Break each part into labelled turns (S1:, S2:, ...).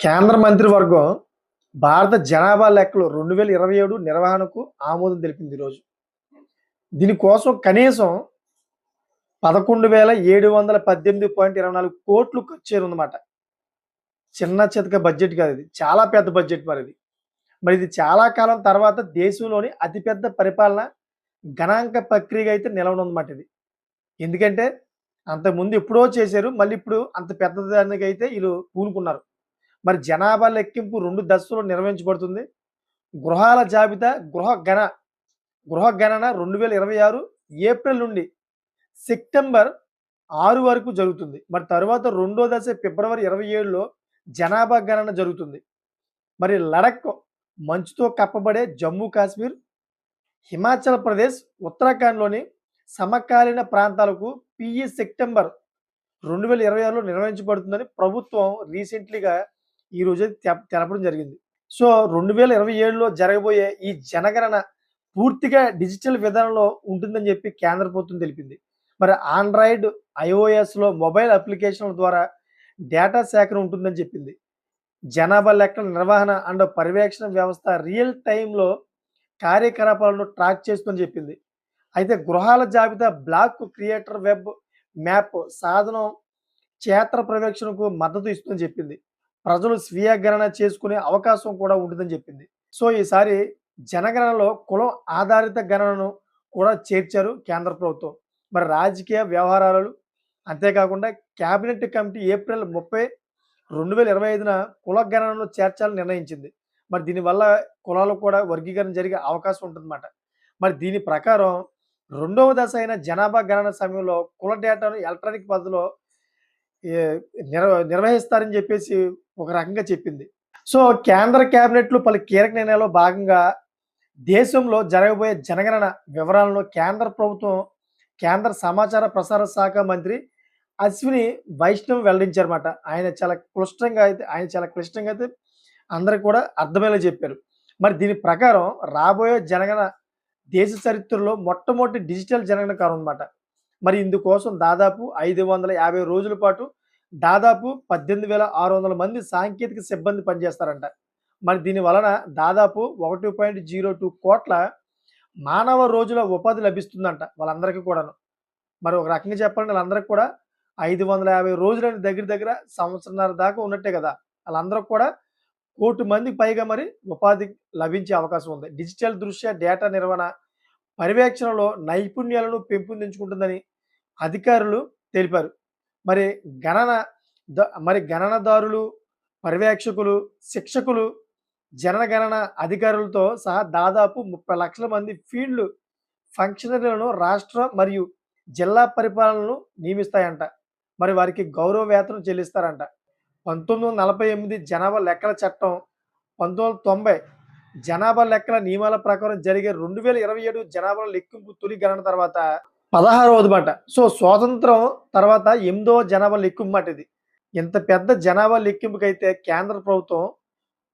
S1: కేంద్ర మంత్రివర్గం భారత జనాభా లెక్కలు రెండు వేల ఇరవై ఏడు నిర్వహణకు ఆమోదం తెలిపింది ఈరోజు దీనికోసం కనీసం పదకొండు వేల ఏడు వందల పద్దెనిమిది పాయింట్ ఇరవై నాలుగు కోట్లు ఖర్చు చిన్న చితక బడ్జెట్ కాదు ఇది. చాలా పెద్ద బడ్జెట్ మరి ఇది. మరి ఇది చాలా కాలం తర్వాత దేశంలోని అతిపెద్ద పరిపాలన గణాంక ప్రక్రియగా అయితే నిలవనుందన్నమాట ఇది. ఎందుకంటే అంతకుముందు ఎప్పుడో చేశారు మళ్ళీ ఇప్పుడు అంత పెద్దదానికి అయితే వీళ్ళు పూనుకున్నారు. మరి జనాభా లెక్కింపు రెండు దశలో నిర్వహించబడుతుంది. గృహాల జాబితా గృహ గణ గృహ గణన రెండు వేల ఇరవై ఆరు ఏప్రిల్ నుండి సెప్టెంబర్ ఆరు వరకు జరుగుతుంది. మరి తర్వాత రెండో దశ ఫిబ్రవరి ఇరవై ఏడులో జనాభా గణన జరుగుతుంది. మరి లడక్ మంచుతో కప్పబడే జమ్మూ కాశ్మీర్ హిమాచల్ ప్రదేశ్ ఉత్తరాఖండ్లోని సమకాలీన ప్రాంతాలకు పిఈ సెప్టెంబర్ రెండు వేల ఇరవై ఆరులో నిర్వహించబడుతుందని ప్రభుత్వం రీసెంట్లీగా ఈ రోజు తె- తెలపడం జరిగింది. సో రెండు వేల ఇరవై ఏడులో జరగబోయే ఈ జనగణన పూర్తిగా డిజిటల్ విధానంలో ఉంటుందని చెప్పి కేంద్ర ప్రభుత్వం తెలిపింది. మరి ఆండ్రాయిడ్ ఐఓఎస్లో మొబైల్ అప్లికేషన్ల ద్వారా డేటా సేకరణ ఉంటుందని చెప్పింది. జనాభా లెక్కల నిర్వహణ అండ్ పర్యవేక్షణ వ్యవస్థ రియల్ టైంలో కార్యకలాపాలను ట్రాక్ చేస్తుందని చెప్పింది. అయితే గృహాల జాబితా బ్లాక్ క్రియేటర్ వెబ్ మ్యాప్ సాధనం క్షేత్ర పర్యవేక్షణకు మద్దతు ఇస్తుందని చెప్పింది. ప్రజలు స్వీయ గణన చేసుకునే అవకాశం కూడా ఉంటుందని చెప్పింది. సో ఈసారి జనగణనలో కులం ఆధారిత గణనను కూడా చేర్చారు కేంద్ర ప్రభుత్వం. మరి రాజకీయ వ్యవహారాలు అంతేకాకుండా కేబినెట్ కమిటీ ఏప్రిల్ ముప్పై రెండు వేల ఇరవై ఐదున కుల గణనను చేర్చాలని నిర్ణయించింది. మరి దీనివల్ల కులాలు కూడా వర్గీకరణ జరిగే అవకాశం ఉంటుందన్నమాట. మరి దీని ప్రకారం రెండవ దశ అయిన జనాభా గణన సమయంలో కుల డేటాను ఎలక్ట్రానిక్ పద్ధతిలో నిర్వ నిర్వహిస్తారని చెప్పేసి ఒక రకంగా చెప్పింది. సో కేంద్ర క్యాబినెట్లు పలు కీలక నిర్ణయాల్లో భాగంగా దేశంలో జరగబోయే జనగణన వివరాలను కేంద్ర ప్రభుత్వం కేంద్ర సమాచార ప్రసార శాఖ మంత్రి అశ్విని వైష్ణవ్ వెల్లడించారన్నమాట. ఆయన చాలా క్లిష్టంగా అయితే ఆయన చాలా క్లిష్టంగా అయితే అందరికి కూడా అర్థమయ్యేలా చెప్పారు. మరి దీని ప్రకారం రాబోయే జనగణన దేశ చరిత్రలో మొట్టమొదటి డిజిటల్ జనగణన కాలం అనమాట మరి ఇందుకోసం దాదాపు ఐదు వందల యాభై రోజుల పాటు దాదాపు పద్దెనిమిది వేల ఆరు వందల మంది సాంకేతిక సిబ్బంది పనిచేస్తారంట. మరి దీని వలన దాదాపు ఒకటి పాయింట్ జీరో టూ కోట్ల మానవ రోజుల ఉపాధి లభిస్తుందంట వాళ్ళందరికీ కూడాను. మరి ఒక రకంగా చెప్పాలంటే వాళ్ళందరికీ కూడా ఐదు వందల యాభై రోజులని దగ్గర దగ్గర సంవత్సరంన్నర దాకా ఉన్నట్టే కదా. వాళ్ళందరూ కూడా కోటి మందికి పైగా మరి ఉపాధి లభించే అవకాశం ఉంది. డిజిటల్ దృశ్య డేటా నిర్వహణ పర్యవేక్షణలో నైపుణ్యాలను పెంపొందించుకుంటుందని అధికారులు తెలిపారు. మరి గణన ద- మరి గణనదారులు పర్యవేక్షకులు శిక్షకులు జనగణన అధికారులతో సహా దాదాపు ముప్పై లక్షల మంది ఫీల్డ్ ఫంక్షనరీలను రాష్ట్ర మరియు జిల్లా పరిపాలనలు నియమిస్తాయంట. మరి వారికి గౌరవ వేతనం చెల్లిస్తారంట. పంతొమ్మిది వందల నలభై ఎనిమిది జనాభా లెక్కల చట్టం పంతొమ్మిది వందల తొంభై జనాభా లెక్కల నియమాల ప్రకారం జరిగే రెండు వేల ఇరవై ఏడు జనాభా లెక్కింపు తొలి గణన తర్వాత పదహారవది మాట సో స్వాతంత్రం తర్వాత ఎనిమిదో జనాభా లెక్కింపు మాట ఇది. ఇంత పెద్ద జనాభా లెక్కింపుకైతే కేంద్ర ప్రభుత్వం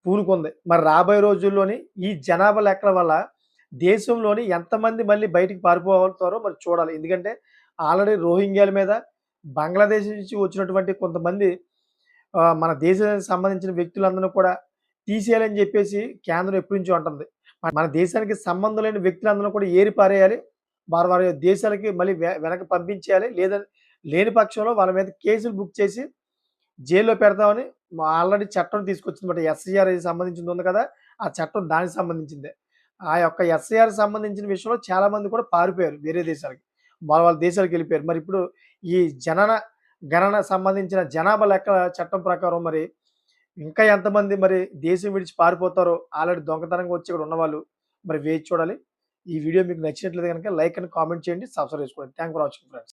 S1: పూనుకుంది. మరి రాబోయే రోజుల్లోని ఈ జనాభా లెక్కల వల్ల దేశంలోని ఎంతమంది మళ్ళీ బయటికి పారిపోతారో మరి చూడాలి. ఎందుకంటే ఆల్రెడీ రోహింగ్యాల మీద బంగ్లాదేశ్ నుంచి వచ్చినటువంటి కొంతమంది మన దేశానికి సంబంధించిన వ్యక్తులందరూ కూడా తీసేయాలని చెప్పేసి కేంద్రం ఎప్పటి నుంచో అంటుంది. మన- మన దేశానికి సంబంధం లేని వ్యక్తులందరూ కూడా ఏరి పారేయాలి. వారి వారి దేశాలకి మళ్ళీ వె- వెనక్కి పంపించేయాలి. లేదా లేని పక్షంలో వాళ్ళ మీద కేసులు బుక్ చేసి జైల్లో పెడతామని ఆల్రెడీ చట్టం తీసుకొచ్చింది బట్ ఎస్ఐఆర్ సంబంధించింది ఉంది కదా ఆ చట్టం దానికి సంబంధించిందే. ఆ యొక్క ఎస్ఐఆర్ సంబంధించిన విషయంలో చాలామంది కూడా పారిపోయారు వేరే దేశాలకి. వాళ్ళ వాళ్ళ దేశాలకు వెళ్ళిపోయారు. మరి ఇప్పుడు ఈ జనన గణన సంబంధించిన జనాభా లెక్క చట్టం ప్రకారం మరి ఇంకా ఎంతమంది మరి దేశం విడిచి పారిపోతారో ఆల్రెడీ దొంగతనంగా వచ్చి ఇక్కడ ఉన్నవాళ్ళు మరి వేచి చూడాలి. ఈ వీడియో మీకు నచ్చినట్లయితే కనుక లైక్ అండ్ కామెంట్ చేయండి. సబ్స్క్రైబ్ చేసుకోండి. Thank for watching friends